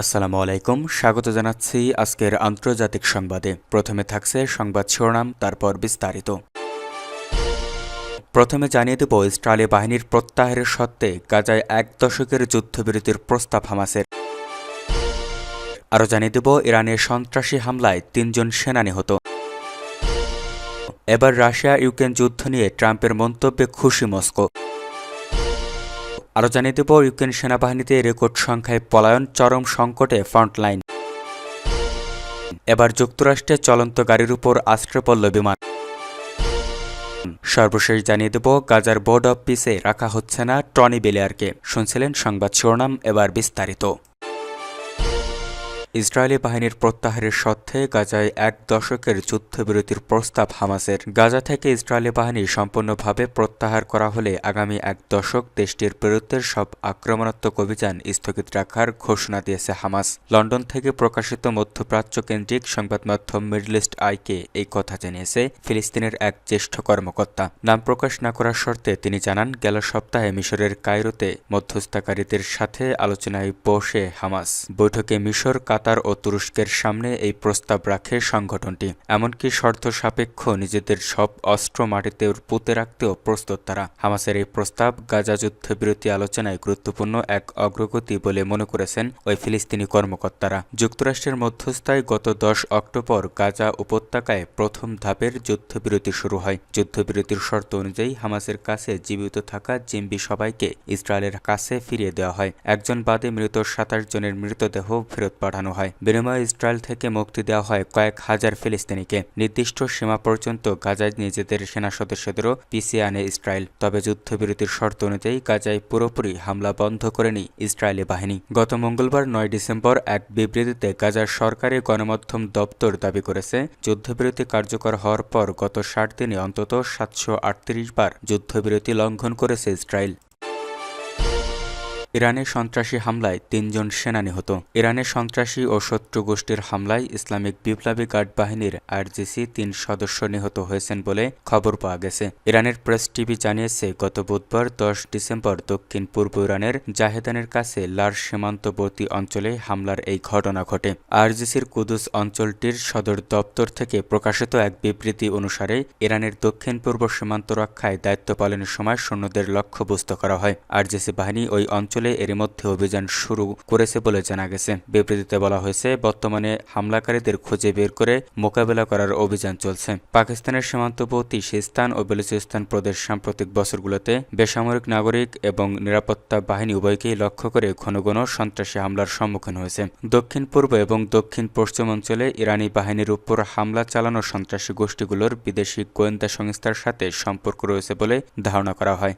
আসসালামু আলাইকুম। স্বাগত জানাচ্ছি আজকের আন্তর্জাতিক সংবাদে। প্রথমে থাকছে সংবাদ শিরোনাম, তারপর বিস্তারিত। প্রথমে জানিয়ে দেব, ইসরায়েলি বাহিনীর প্রত্যাহারের সত্ত্বে গাজায় এক দশকের যুদ্ধবিরতির প্রস্তাব হামাসের। আরও জানিয়ে দেব ইরানের সন্ত্রাসী হামলায় তিনজন সেনা নিহত। এবার রাশিয়া ইউক্রেন যুদ্ধ নিয়ে ট্রাম্পের মন্তব্যে খুশি মস্কো। আরও জানিয়ে দেব ইউক্রেন সেনাবাহিনীতে রেকর্ড সংখ্যায় পলায়ন চরম সংকটে ফ্রন্টলাইন। এবার যুক্তরাষ্ট্রে চলন্ত গাড়ির উপর আশ্রয় পড়ল বিমান। সর্বশেষ জানিয়ে দেব, গাজার বোর্ড অব পিসে রাখা হচ্ছে না টনি বেলিয়ারকে। শুনছিলেন সংবাদ শিরোনাম, এবার বিস্তারিত। ইসরায়েলি বাহিনীর প্রত্যাহারের সত্ত্বে গাজায় এক দশকের যুদ্ধবিরতির প্রস্তাব হামাসের। গাজা থেকে ইসরায়েলি বাহিনী সম্পূর্ণভাবে প্রত্যাহার করা হলে আগামী এক দশক দেশটির বিরুদ্ধে সব আক্রমণাত্মক অভিযান স্থগিত রাখার ঘোষণা দিয়েছে হামাস। লন্ডন থেকে প্রকাশিত মধ্যপ্রাচ্য কেন্দ্রিক সংবাদ মাধ্যম মিডল ইস্ট আইকে এই কথা জানিয়েছে ফিলিস্তিনের এক জ্যেষ্ঠ কর্মকর্তা। নাম প্রকাশ না করার শর্তে তিনি জানান, গেল সপ্তাহে মিশরের কায়রোতে মধ্যস্থকারীদের সাথে আলোচনায় বসে হামাস। বৈঠকে মিশর কাতার ও তুরস্কের সামনে এই প্রস্তাব রাখে সংগঠনটি। এমনকি শর্ত সাপেক্ষ নিজেদের সব অস্ত্র মাটিতে পুঁতে রাখতেও প্রস্তুত তারা। হামাসের এই প্রস্তাব গাজা যুদ্ধবিরতি আলোচনায় গুরুত্বপূর্ণ এক অগ্রগতি বলে মনে করেছেন ওই ফিলিস্তিনি কর্মকর্তারা। যুক্তরাষ্ট্রের মধ্যস্থায় গত দশ অক্টোবর গাজা উপত্যকায় প্রথম ধাপের যুদ্ধবিরতি শুরু হয়। যুদ্ধবিরতির শর্ত অনুযায়ী হামাসের কাছে জীবিত থাকা জিম্বি সবাইকে ইসরায়েলের কাছে ফিরিয়ে দেওয়া হয়। একজন বাদে মৃত সাতাশ জনের মৃতদেহ ফেরত পাঠানো হয়। বিনিময়ে ইসরায়েল থেকে মুক্তি দেওয়া হয় কয়েক হাজার ফিলিস্তিনিকে। নির্দিষ্ট সীমা পর্যন্ত গাজায় নিজেদের সেনা সদস্যদেরও পিছিয়ে আনে ইসরায়েল। তবে যুদ্ধবিরতির শর্ত অনুযায়ী গাজায় পুরোপুরি হামলা বন্ধ করেনি ইসরায়েলি বাহিনী। গত মঙ্গলবার নয় ডিসেম্বর এক বিবৃতিতে গাজার সরকারি গণমাধ্যম দপ্তর দাবি করেছে, যুদ্ধবিরতি কার্যকর হওয়ার পর গত ষাট দিনে অন্তত সাতশো আটত্রিশ বার যুদ্ধবিরতি লঙ্ঘন করেছে ইসরায়েল। ইরানের সন্ত্রাসী হামলায় তিনজন সেনা নিহত। ইরানের সন্ত্রাসী ও শত্রু গোষ্ঠীর হামলায় ইসলামিক বিপ্লবী গার্ড বাহিনীর আরজিসি তিন সদস্য নিহত হয়েছেন বলে খবর পাওয়া গেছে। ইরানের প্রেস টিভি জানিয়েছে, গত বুধবার দশ ডিসেম্বর দক্ষিণ পূর্ব ইরানের জাহেদানের কাছে লার সীমান্তবর্তী অঞ্চলে হামলার এই ঘটনা ঘটে। আরজিসির কুদুস অঞ্চলটির সদর দপ্তর থেকে প্রকাশিত এক বিবৃতি অনুসারে, ইরানের দক্ষিণ পূর্ব সীমান্ত রক্ষায় দায়িত্ব পালনের সময় সৈন্যদের লক্ষ্যবস্তু করা হয়। আরজিসি বাহিনী ওই অঞ্চল অঞ্চলে এরই মধ্যে অভিযান শুরু করেছে বলে জানা গেছে। বিবৃতিতে বলা হয়েছে, বর্তমানে হামলাকারীদের খুঁজে বের করে মোকাবেলা করার অভিযান চলছে। পাকিস্তানের সীমান্তবর্তী সিস্তান ও বেলুচিস্তান প্রদেশ সাম্প্রতিক বছরগুলোতে বেসামরিক নাগরিক এবং নিরাপত্তা বাহিনী উভয়কেই লক্ষ্য করে ঘন ঘন সন্ত্রাসী হামলার সম্মুখীন হয়েছে। দক্ষিণ পূর্ব এবং দক্ষিণ পশ্চিম অঞ্চলে ইরানি বাহিনীর উপর হামলা চালানো সন্ত্রাসী গোষ্ঠীগুলোর বিদেশি গোয়েন্দা সংস্থার সাথে সম্পর্ক রয়েছে বলে ধারণা করা হয়।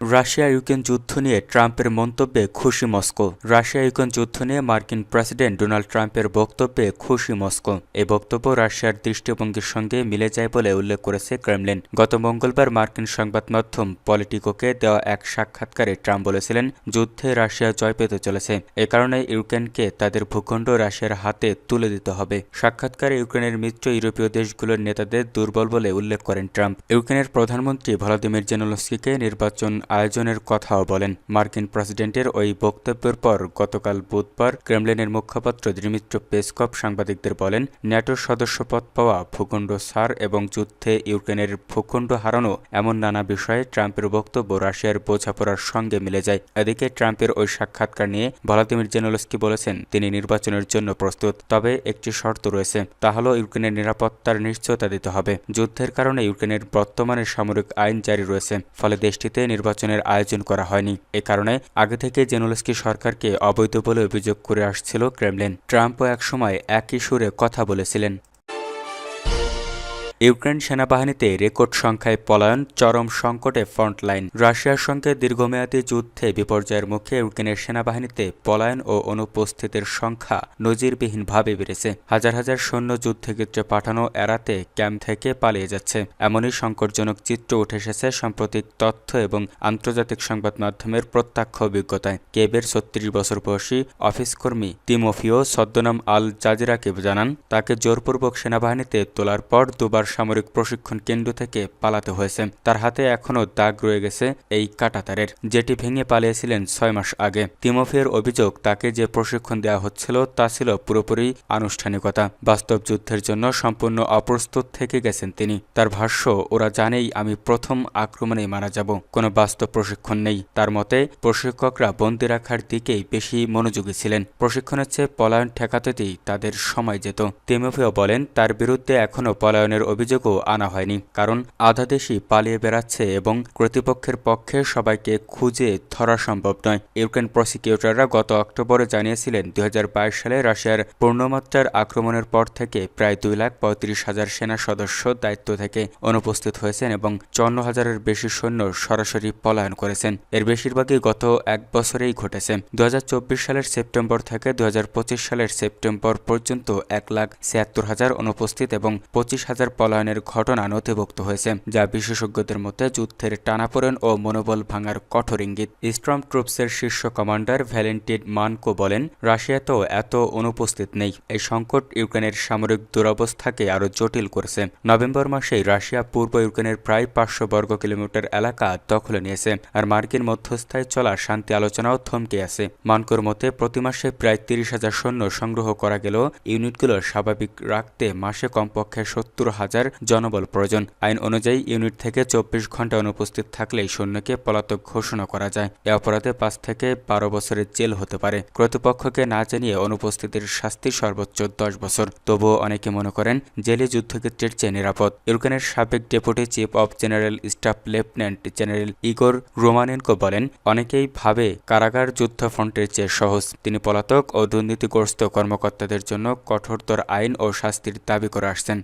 রাশিয়া ইউক্রেন যুদ্ধ নিয়ে ট্রাম্পের মন্তব্যে খুশি মস্কো। রাশিয়া ইউক্রেন যুদ্ধ নিয়ে মার্কিন প্রেসিডেন্ট ডোনাল্ড ট্রাম্পের বক্তব্যে খুশি মস্কো। এই বক্তব্য রাশিয়ার দৃষ্টিভঙ্গির সঙ্গে মিলে যায় বলে উল্লেখ করেছে ক্রেমলিন। গত মঙ্গলবার মার্কিন সংবাদ মাধ্যম পলিটিকোকে দেওয়া এক সাক্ষাৎকারে ট্রাম্প বলেছিলেন, যুদ্ধে রাশিয়া জয় পেতে চলেছে। এ কারণে ইউক্রেনকে তাদের ভূখণ্ড রাশিয়ার হাতে তুলে দিতে হবে। সাক্ষাৎকারে ইউক্রেনের মিত্র ইউরোপীয় দেশগুলোর নেতাদের দুর্বল বলে উল্লেখ করেন ট্রাম্প। ইউক্রেনের প্রধানমন্ত্রী ভলাদিমির জেনোলস্কিকে নির্বাচন আয়োজনের কথাও বলেন। মার্কিন প্রেসিডেন্টের ওই বক্তব্যের পর গতকাল বুধবার ক্রেমলিনের মুখপাত্র দিমিত্র পেসকপ সাংবাদিকদের বলেন, ন্যাটোর সদস্যপদ পাওয়া ভূখণ্ড সার এবং যুদ্ধে ইউক্রেনের ভূখণ্ড হারানো এমন নানা বিষয়ে ট্রাম্পের বক্তব্য রাশিয়ার বোঝাপড়ার সঙ্গে মিলে যায়। এদিকে ট্রাম্পের ওই সাক্ষাৎকার নিয়ে ভলাদিমির জেনোলস্কি বলেছেন, তিনি নির্বাচনের জন্য প্রস্তুত, তবে একটি শর্ত রয়েছে, তা হল ইউক্রেনের নিরাপত্তার নিশ্চয়তা দিতে হবে। যুদ্ধের কারণে ইউক্রেনের বর্তমানে সামরিক আইন জারি রয়েছে, ফলে দেশটিতে নির্বাচন নির্বাচনের আয়োজন করা হয়নি। এ কারণে আগে থেকে জেনোলস্কি সরকারকে অবৈধ বলে অভিযোগ করে আসছিল ক্রেমলিন। ট্রাম্পও একসময় একই সুরে কথা বলেছিলেন। ইউক্রেন সেনাবাহিনীতে রেকর্ড সংখ্যায় পলায়ন, চরম সংকটে ফ্রন্টলাইন। রাশিয়ার সঙ্গে দীর্ঘমেয়াদী যুদ্ধে বিপর্যয়ের মুখে ইউক্রেনের সেনাবাহিনীতে পলায়ন ও অনুপস্থিতির সংখ্যা নজিরবিহীনভাবে বেড়েছে। হাজার হাজার সৈন্য যুদ্ধক্ষেত্রে পাঠানো এড়াতে ক্যাম্প থেকে পালিয়ে যাচ্ছে। এমনই সংকটজনক চিত্র উঠে এসেছে সাম্প্রতিক তথ্য এবং আন্তর্জাতিক সংবাদ মাধ্যমের প্রত্যক্ষ অভিজ্ঞতায়। কেবের ছত্রিশ বছর বয়সী অফিস কর্মী তিমোফিও সদ্যনাম আল জাজিরাকে জানান, তাকে জোরপূর্বক সেনাবাহিনীতে তোলার পর দুবার সামরিক প্রশিক্ষণ কেন্দ্র থেকে পালাতে হয়েছে। তার হাতে এখনও দাগ রয়ে গেছে এই কাটাতারের, যেটি ভেঙে পালিয়েছিলেন ছয় মাস আগে। তিমোফিয়ার অভিযোগ, তাকে যে প্রশিক্ষণ দেওয়া হচ্ছিল, তা ছিল পুরোপুরি আনুষ্ঠানিকতা। বাস্তব যুদ্ধের জন্য সম্পূর্ণ অপ্রস্তুত থেকে গেছেন তিনি। তার ভাষ্য, ওরা জানেই আমি প্রথম আক্রমণে মারা যাব। কোনো বাস্তব প্রশিক্ষণ নেই। তার মতে, প্রশিক্ষকরা বন্দি রাখার দিকেই বেশি মনোযোগী ছিলেন। প্রশিক্ষণের চেয়ে পলায়ন ঠেকাতেই তাদের সময় যেত। তিমোফিও বলেন, তার বিরুদ্ধে এখনও পলায়নের অভিযোগও আনা হয়নি, কারণ আধা দেশই পালিয়ে বেড়াচ্ছে এবং কর্তৃপক্ষের পক্ষে সবাইকে খুঁজে ধরা সম্ভব নয়। ইউক্রেন প্রসিকিউটররা গত অক্টোবরে জানিয়েছিলেন, দুই হাজার বাইশ সালে রাশিয়ার পূর্ণমাত্রার আক্রমণের পর থেকে প্রায় দুই লাখ পঁয়ত্রিশ হাজার সেনা সদস্য দায়িত্ব থেকে অনুপস্থিত হয়েছেন এবং চন্ন হাজারের বেশি সৈন্য সরাসরি পলায়ন করেছেন। এর বেশিরভাগই গত এক বছরেই ঘটেছে। দু হাজার চব্বিশ সালের সেপ্টেম্বর থেকে দু হাজার পঁচিশ সালের সেপ্টেম্বর পর্যন্ত এক লাখ ছিয়াত্তর হাজার অনুপস্থিত এবং পঁচিশ হাজার পলায়নের ঘটনা নথিভুক্ত হয়েছে, যা বিশেষজ্ঞদের মধ্যে যুদ্ধের টানাপোড়েন ও মনোবল ভাঙার কঠোর ইঙ্গিত। স্ট্রম ট্রুপসের শীর্ষ কমান্ডার ভ্যালেন্টিন মানকো বলেন, রাশিয়াতেও এত অনুপস্থিত নেই। এই সংকট ইউক্রেনের সামরিক দুরবস্থাকে আরও জটিল করেছে। নভেম্বর মাসেই রাশিয়া পূর্ব ইউক্রেনের প্রায় পাঁচশো বর্গ কিলোমিটার এলাকা দখলে নিয়েছে, আর মার্কিন মধ্যস্থায় চলা শান্তি আলোচনাও থমকে আছে। মানকোর মতে, প্রতি মাসে প্রায় তিরিশ হাজার সৈন্য সংগ্রহ করা গেলেও ইউনিটগুলো স্বাভাবিক রাখতে মাসে কমপক্ষে সত্তর হাজার জনবল প্রয়োজন। আইন অনুযায়ী ইউনিট থেকে চব্বিশ ঘণ্টা অনুপস্থিত থাকলেই সৈন্যকে পলাতক ঘোষণা করা যায়। এ অপরাধে পাঁচ থেকে বারো বছরের জেল হতে পারে। কর্তৃপক্ষকে না জানিয়ে অনুপস্থিতির শাস্তি সর্বোচ্চ দশ বছর। তবুও অনেকে মনে করেন, জেলে যুদ্ধক্ষেত্রের চেয়ে নিরাপদ। ইউক্রেনের সাবেক deputy chief of general staff lieutenant general Igor Romanenko বলেন, অনেকেই ভাবে কারাগার যুদ্ধ ফ্রন্টের চেয়ে সহজ। তিনি পলাতক ও দুর্নীতিগ্রস্ত কর্মকর্তাদের জন্য কঠোরতর আইন ও শাস্তির দাবি করে আসছেন।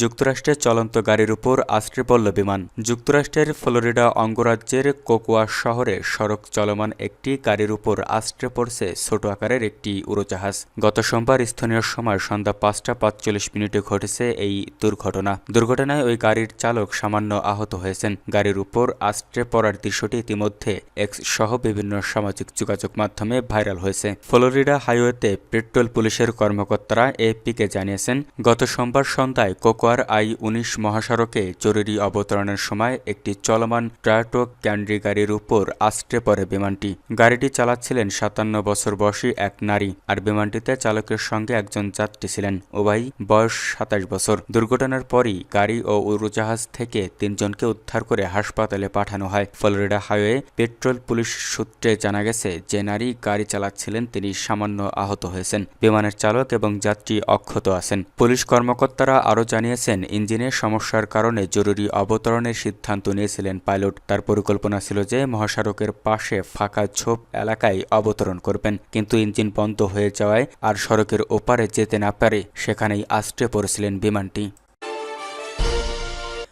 যুক্তরাষ্ট্রের চলন্ত গাড়ির উপর আশ্রে পড়ল বিমান। যুক্তরাষ্ট্রের ফ্লোরিডা অঙ্গরাজ্যের কোকোয়া শহরে সড়ক চলমান একটি গাড়ির উপর আশ্রে পড়ছে ছোট আকারের একটি উড়োজাহাজ। গত সোমবার স্থানীয় সময় সন্ধ্যা পাঁচটা পাঁচচল্লিশ মিনিটে ঘটেছে এই দুর্ঘটনা। দুর্ঘটনায় ওই গাড়ির চালক সামান্য আহত হয়েছেন। গাড়ির উপর আশ্রে পড়ার দৃশ্যটি ইতিমধ্যে এক্স সহ বিভিন্ন সামাজিক যোগাযোগ মাধ্যমে ভাইরাল হয়েছে। ফ্লোরিডা হাইওয়েতে পেট্রোল পুলিশের কর্মকর্তারা এপিকে জানিয়েছেন, গত সোমবার সন্ধ্যায় কোকোয়া কোয়ার আই উনিশ মহাসড়কে জরুরি অবতরণের সময় একটি চলমান ট্রাটো ক্যান্ডি গাড়ির উপর আষ্টে পড়ে বিমানটি। গাড়িটি চালাচ্ছিলেন সাতান্ন বছর বয়সী এক নারী আর বিমানটিতে চালকের সঙ্গে একজন যাত্রী ছিলেন। উভয় বয়স সাতাশ বছর। দুর্ঘটনার পরই গাড়ি ও উড়োজাহাজ থেকে তিনজনকে উদ্ধার করে হাসপাতালে পাঠানো হয়। ফ্লোরিডা হাইওয়ে পেট্রোল পুলিশ সূত্রে জানা গেছে, যে নারী গাড়ি চালাচ্ছিলেন তিনি সামান্য আহত হয়েছেন। বিমানের চালক এবং যাত্রী অক্ষত আছেন। পুলিশ কর্মকর্তারা আরও জানিয়েছেন জানিয়েছেন ইঞ্জিনের সমস্যার কারণে জরুরি অবতরণের সিদ্ধান্ত নিয়েছিলেন পাইলট। তার পরিকল্পনা ছিল যে, মহাসড়কের পাশে ফাঁকা ছোপ এলাকায় অবতরণ করবেন। কিন্তু ইঞ্জিন বন্ধ হয়ে যাওয়ায় আর সড়কের ওপারে যেতে না পারে, সেখানেই আষ্টে পড়েছিলেন বিমানটি।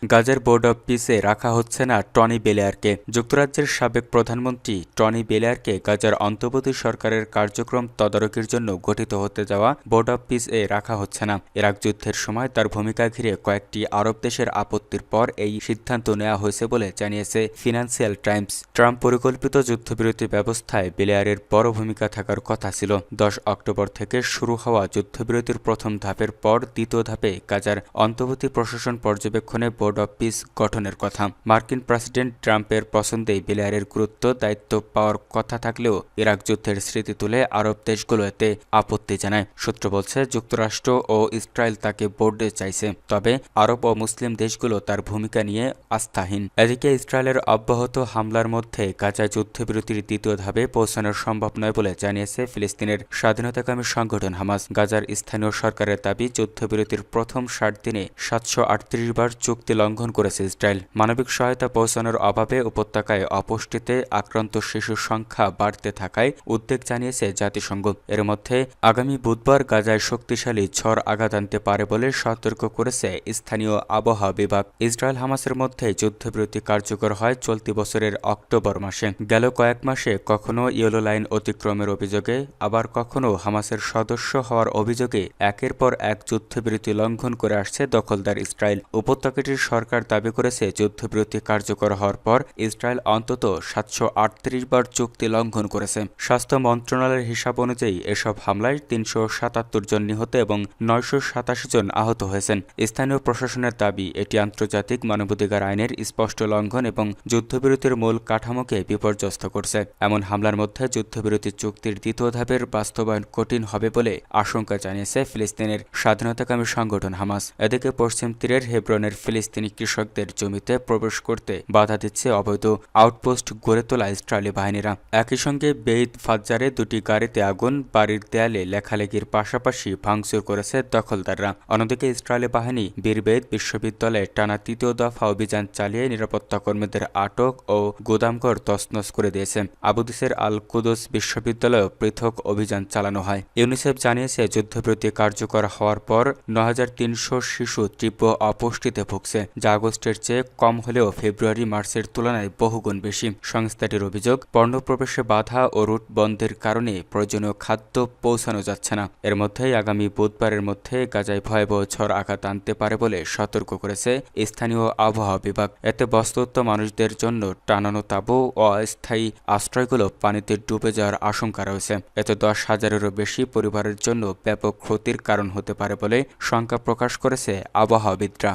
গাজের বোর্ড অব পিসে রাখা হচ্ছে না টনি বেলেয়ারকে। যুক্তরাজ্যের সাবেক প্রধানমন্ত্রী টনি বেলেয়ারকে গাজার অন্তর্বর্তী সরকারের কার্যক্রম তদারকির জন্য গঠিত হতে যাওয়া বোর্ড অব পিস এ রাখা হচ্ছে না। ইরাক যুদ্ধের সময় তার ভূমিকা ঘিরে কয়েকটি আরব দেশের আপত্তির পর এই সিদ্ধান্ত নেওয়া হয়েছে বলে জানিয়েছে ফিনান্সিয়াল টাইমস। ট্রাম্প পরিকল্পিত যুদ্ধবিরতি ব্যবস্থায় বেলেয়ারের বড় ভূমিকা থাকার কথা ছিল। দশ অক্টোবর থেকে শুরু হওয়া যুদ্ধবিরতির প্রথম ধাপের পর দ্বিতীয় ধাপে গাজার অন্তর্বর্তী প্রশাসন পর্যবেক্ষণে বোর্ড অব পিস গঠনের কথা। মার্কিন প্রেসিডেন্ট ট্রাম্পের পছন্দেই বিলারের গুরুত্ব, দায়িত্ব পাওয়ার কথা থাকলেও ইরাক যুদ্ধের স্মৃতি তুলে আরব দেশগুলো এতে আপত্তি জানায়। সূত্র বলছে, যুক্তরাষ্ট্র ও ইসরায়েল তাকে বোর্ডে চাইছে, তবে আরব ও মুসলিম দেশগুলো তার ভূমিকা নিয়ে আস্থাহীন। এদিকে ইসরায়েলের অব্যাহত হামলার মধ্যে গাজায় যুদ্ধবিরতির দ্বিতীয় ধাপে পৌঁছানো সম্ভব নয় বলে জানিয়েছে ফিলিস্তিনের স্বাধীনতাকামী সংগঠন হামাস। গাজার স্থানীয় সরকারের দাবি, যুদ্ধবিরতির প্রথম ষাট দিনে সাতশো আটত্রিশ বার চুক্তি লঙ্ঘন করেছে ইসরায়েল। মানবিক সহায়তা পৌঁছানোর অভাবে উপত্যকায় অপুষ্টিতে আক্রান্ত শিশুর সংখ্যা বাড়তে থাকায় উদ্বেগ জানিয়েছে জাতিসংঘ। এর মধ্যে আগামী বুধবার গাজায় শক্তিশালী ঝড় আঘাত আনতে পারে বলে সতর্ক করেছে স্থানীয় আবহাওয়া বিভাগ। ইসরায়েল হামাসের মধ্যে যুদ্ধবিরতি কার্যকর হয় চলতি বছরের অক্টোবর মাসে। গেল কয়েক মাসে কখনো ইয়েলো লাইন অতিক্রমের অভিযোগে, আবার কখনো হামাসের সদস্য হওয়ার অভিযোগে একের পর এক যুদ্ধবিরতি লঙ্ঘন করে আসছে দখলদার ইসরায়েল। উপত্যকাটির সরকার দাবি করেছে, যুদ্ধবিরতি কার্যকর হওয়ার পর ইসরায়েল অন্তত সাতশো আটত্রিশ বার চুক্তি লঙ্ঘন করেছে। স্বাস্থ্য মন্ত্রণালয়ের হিসাব অনুযায়ী এসব হামলায় তিনশো সাতাত্তর জন নিহত এবং নয়শো সাতাশি জন আহত হয়েছেন। স্থানীয় প্রশাসনের দাবি, এটি আন্তর্জাতিক মানবাধিকার আইনের স্পষ্ট লঙ্ঘন এবং যুদ্ধবিরতির মূল কাঠামোকে বিপর্যস্ত করছে। এমন হামলার মধ্যে যুদ্ধবিরতি চুক্তির দ্বিতীয় ধাপের বাস্তবায়ন কঠিন হবে বলে আশঙ্কা জানিয়েছে ফিলিস্তিনের স্বাধীনতাকামী সংগঠন হামাস। এদিকে পশ্চিম তীরের হেব্রনের ফিলিস্তিনি কৃষকদের জমিতে প্রবেশ করতে বাধা দিচ্ছে অবৈধ আউটপোস্ট গড়ে তোলা ইসরায়েলি বাহিনীরা। একই সঙ্গে বেইত ফাজ্জারে দুটি গাড়িতে আগুন, বাড়ির দেয়ালে লেখালেখির পাশাপাশি ভাঙচুর করেছে দখলদাররা। অন্যদিকে ইসরায়েলি বাহিনী বীরবেদ বিশ্ববিদ্যালয়ে টানা তৃতীয় দফা অভিযান চালিয়ে নিরাপত্তা কর্মীদের আটক ও গোদামঘর তছনছ করে দিয়েছে। আবুদিসের আল কুদুস বিশ্ববিদ্যালয়েও পৃথক অভিযান চালানো হয়। ইউনিসেফ জানিয়েছে, যুদ্ধবিরতি কার্যকর হওয়ার পর ন শিশু তীব্র অপুষ্টিতে ভুগছে। যা আগস্টের চেয়ে কম হলেও ফেব্রুয়ারি মার্চের তুলনায় বহুগুণ বেশি। সংস্থাটির অভিযোগ পণ্যপ্রবেশে বাধা ও রুট বন্ধের কারণে প্রয়োজনীয় খাদ্য পৌঁছানো যাচ্ছে না। এর মধ্যেই আগামী বুধবারের মধ্যে গাজায় ভয়াবহ ঝড় আঘাত আনতে পারে বলে সতর্ক করেছে স্থানীয় আবহাওয়া বিভাগ। এতে বস্তুত মানুষদের জন্য টানানো তাঁবু ও অস্থায়ী আশ্রয়গুলো পানিতে ডুবে যাওয়ার আশঙ্কা রয়েছে। এতে দশ হাজারেরও বেশি পরিবারের জন্য ব্যাপক ক্ষতির কারণ হতে পারে বলে শঙ্কা প্রকাশ করেছে আবহাওয়াবিদরা।